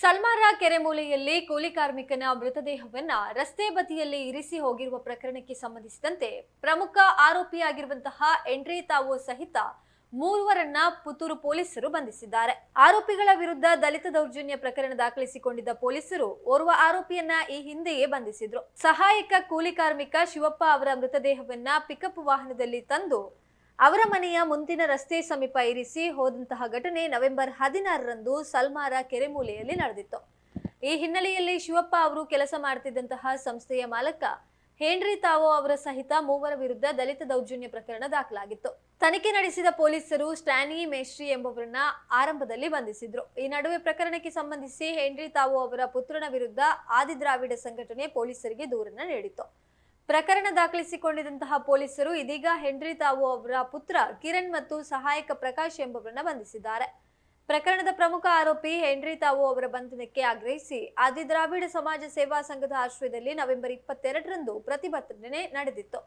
ಸಲ್ಮಾರ ಕೆರೆಮೂಲೆಯಲ್ಲಿ ಕೂಲಿ ಕಾರ್ಮಿಕನ ಮೃತದೇಹವನ್ನ ರಸ್ತೆ ಬದಿಯಲ್ಲಿ ಇರಿಸಿ ಹೋಗಿರುವ ಪ್ರಕರಣಕ್ಕೆ ಸಂಬಂಧಿಸಿದಂತೆ ಪ್ರಮುಖ ಆರೋಪಿಯಾಗಿರುವಂತಹ ಎಂಡ್ರಿ ತಾವು ಸಹಿತ ಮೂರುವರನ್ನ ಪುತ್ತೂರು ಪೊಲೀಸರು ಬಂಧಿಸಿದ್ದಾರೆ. ಆರೋಪಿಗಳ ವಿರುದ್ಧ ದಲಿತ ದೌರ್ಜನ್ಯ ಪ್ರಕರಣ ದಾಖಲಿಸಿಕೊಂಡಿದ್ದ ಪೊಲೀಸರು ಓರ್ವ ಆರೋಪಿಯನ್ನ ಈ ಹಿಂದೆಯೇ ಬಂಧಿಸಿದ್ರು. ಸಹಾಯಕ ಕೂಲಿ ಕಾರ್ಮಿಕ ಶಿವಪ್ಪ ಅವರ ಮೃತದೇಹವನ್ನ ಪಿಕಪ್ ವಾಹನದಲ್ಲಿ ತಂದು ಅವರ ಮನೆಯ ಮುಂದಿನ ರಸ್ತೆ ಸಮೀಪ ಇರಿಸಿ ಹೋದಂತಹ ಘಟನೆ ನವೆಂಬರ್ ಹದಿನಾರರಂದು ಸಲ್ಮಾರ ಕೆರೆಮೂಲೆಯಲ್ಲಿ ನಡೆದಿತ್ತು. ಈ ಹಿನ್ನೆಲೆಯಲ್ಲಿ ಶಿವಪ್ಪ ಅವರು ಕೆಲಸ ಮಾಡ್ತಿದ್ದಂತಹ ಸಂಸ್ಥೆಯ ಮಾಲಕ ಹೇನ್ರಿ ತಾವೋ ಅವರ ಸಹಿತ ಮೂವರ ವಿರುದ್ಧ ದಲಿತ ದೌರ್ಜನ್ಯ ಪ್ರಕರಣ ದಾಖಲಾಗಿತ್ತು. ತನಿಖೆ ನಡೆಸಿದ ಪೊಲೀಸರು ಸ್ಟ್ಯಾನಿ ಮೇಶ್ರಿ ಎಂಬುವರನ್ನ ಆರಂಭದಲ್ಲಿ ಬಂಧಿಸಿದ್ರು. ಈ ನಡುವೆ ಪ್ರಕರಣಕ್ಕೆ ಸಂಬಂಧಿಸಿ ಹೆನ್ರಿ ತಾವೋ ಅವರ ಪುತ್ರನ ವಿರುದ್ಧ ಆದಿದ್ರಾವಿಡ ಸಂಘಟನೆ ಪೊಲೀಸರಿಗೆ ದೂರನ್ನ ನೀಡಿತ್ತು. ಪ್ರಕರಣ ದಾಖಲಿಸಿಕೊಂಡಿದ್ದಂತಹ ಪೊಲೀಸರು ಇದೀಗ ಹೆನ್ರಿ ತಾವು ಅವರ ಪುತ್ರ ಕಿರಣ್ ಮತ್ತು ಸಹಾಯಕ ಪ್ರಕಾಶ್ ಎಂಬುವರನ್ನ ಬಂಧಿಸಿದ್ದಾರೆ. ಪ್ರಕರಣದ ಪ್ರಮುಖ ಆರೋಪಿ ಹೆನ್ರಿ ತಾವು ಅವರ ಬಂಧನಕ್ಕೆ ಆಗ್ರಹಿಸಿ, ಆದಿ ದ್ರಾವಿಡ ಸಮಾಜ ಸೇವಾ ಸಂಘದ ಆಶ್ರಯದಲ್ಲಿ ನವೆಂಬರ್ ಇಪ್ಪತ್ತೆರಡರಂದು ಪ್ರತಿಭಟನೆ ನಡೆದಿತ್ತು.